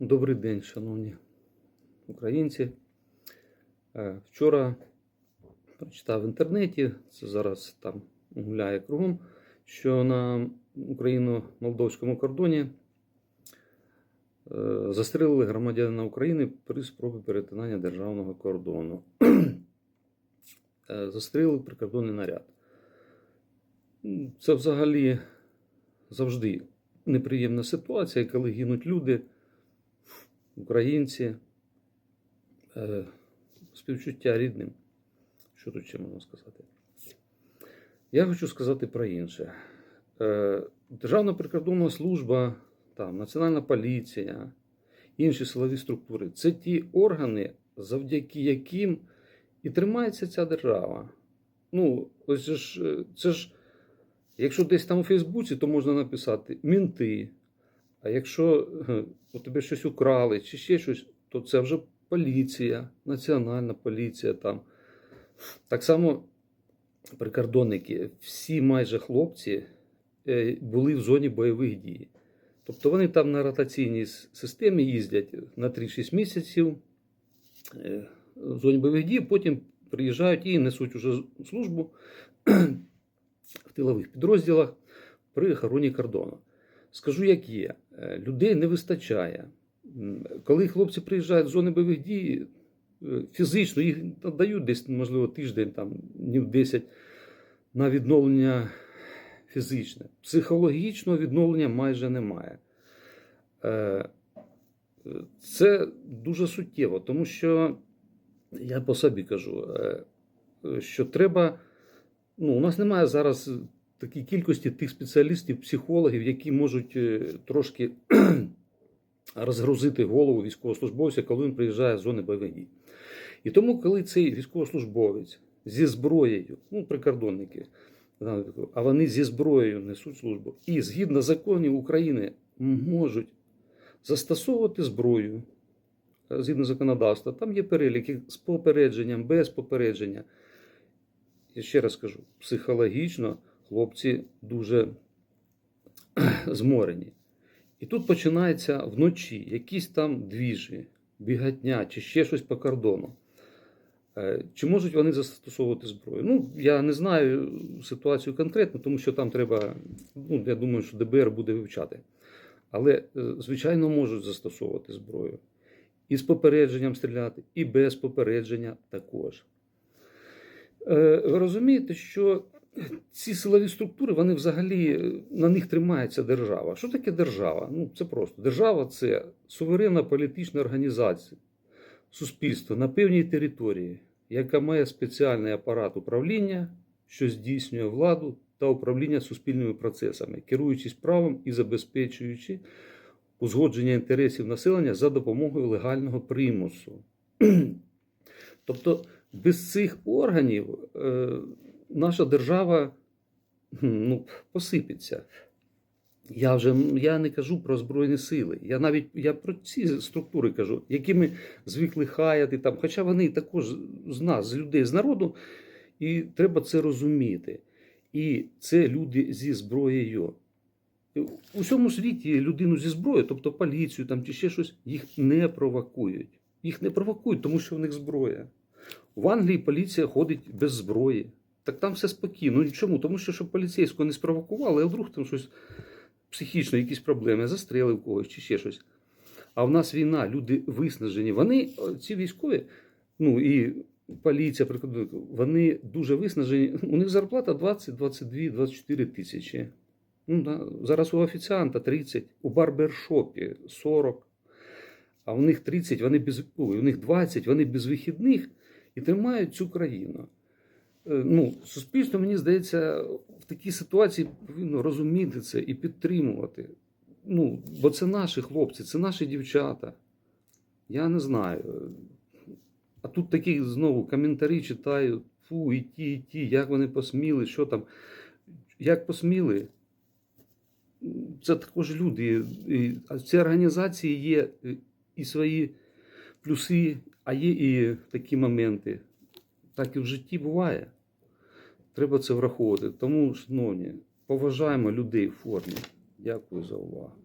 Добрий день, шановні українці. Е, Вчора прочитав в інтернеті, це зараз там гуляє кругом, що на україно-молдовському кордоні е, застрелили громадянина України при спробі перетинання державного кордону. Е, прикордонний наряд. Це взагалі завжди неприємна ситуація, коли гинуть люди українці, е, співчуття рідним. Що тут ще можна сказати? Я хочу сказати про інше. Е, Державна прикордонна служба, там, Національна поліція, інші силові структури це ті органи, завдяки яким і тримається ця держава. Ну, ось ж, е, це ж, якщо десь там у Фейсбуці, то можна написати мінти. А якщо е, у тебе щось украли чи ще щось, то це вже поліція, національна поліція там. Так само прикордонники, всі майже хлопці е, були в зоні бойових дій. Тобто вони там на ротаційній системі їздять на 3-6 місяців е, в зоні бойових дій, потім приїжджають і несуть уже службу в тилових підрозділах при охороні кордону. Скажу, як є, Е, людей не вистачає. Коли хлопці приїжджають з зони бойових дій, е, фізично їх дають десь, можливо, тиждень, там, днів 10 на відновлення фізичне. Психологічного відновлення майже немає. Е, Це дуже суттєво, тому що я по собі кажу, що треба. Ну, у нас немає зараз такій кількості тих спеціалістів, психологів, які можуть е, трошки розгрузити голову військовослужбовця, коли він приїжджає з зони бойових дій. І тому, коли цей військовослужбовець зі зброєю, ну, прикордонники, а вони зі зброєю несуть службу, і згідно законів України можуть застосовувати зброю е, згідно законодавства, там є переліки з попередженням, без попередження. Я ще раз кажу, психологічно хлопці дуже зморені. І тут починається вночі якісь там двіжі, бігатня чи ще щось по кордону. Е, Чи можуть вони застосовувати зброю? Ну, я не знаю ситуацію конкретно, тому що там треба, ну, я думаю, що ДБР буде вивчати. Але, е, звичайно, можуть застосовувати зброю. І з попередженням стріляти, і без попередження також. Е, Ви розумієте, що ці силові структури, вони взагалі е, на них тримається держава. Що таке держава? Ну, це просто. Держава це суверенна політична організація, суспільство на певній території, яка має спеціальний апарат управління, що здійснює владу та управління суспільними процесами, керуючись правом і забезпечуючи узгодження інтересів населення за допомогою легального примусу. Тобто без цих органів е, наша держава ну, посипеться. Я вже я не кажу про Збройні сили. Я навіть я про ці структури кажу, які ми звикли хаяти там, хоча вони також з нас, з людей, з народу, і треба це розуміти. І це люди зі зброєю. У всьому світі людину зі зброєю, тобто поліцію там, чи ще щось, їх не провокують. Їх не провокують, тому що в них зброя. В Англії поліція ходить без зброї. Так там все спокійно. Ну чому? Тому що щоб поліцейського не спровокували, а вдруг там щось психічно, якісь проблеми, застрелив когось чи ще щось. А в нас війна, люди виснажені. Вони, ці військові, ну і поліція, вони дуже виснажені. У них зарплата 20, 22, 24 тисячі. Ну, да. Зараз у офіціанта 30, у барбершопі 40, а у них 30, вони без, у них 20, вони без вихідних і тримають цю країну. Е, Ну, суспільство, мені здається, в такій ситуації повинно розуміти це і підтримувати. Ну, бо це наші хлопці, це наші дівчата. Я не знаю. А тут такі знову коментарі читаю: фу, і ті, і ті, як вони посміли, що там. Як посміли? Це також люди. А в цій організації є е, і свої плюси, а є і такі моменти. Так і в житті буває. Треба це враховувати. Тому, шановні, поважаємо людей в формі. Дякую за увагу.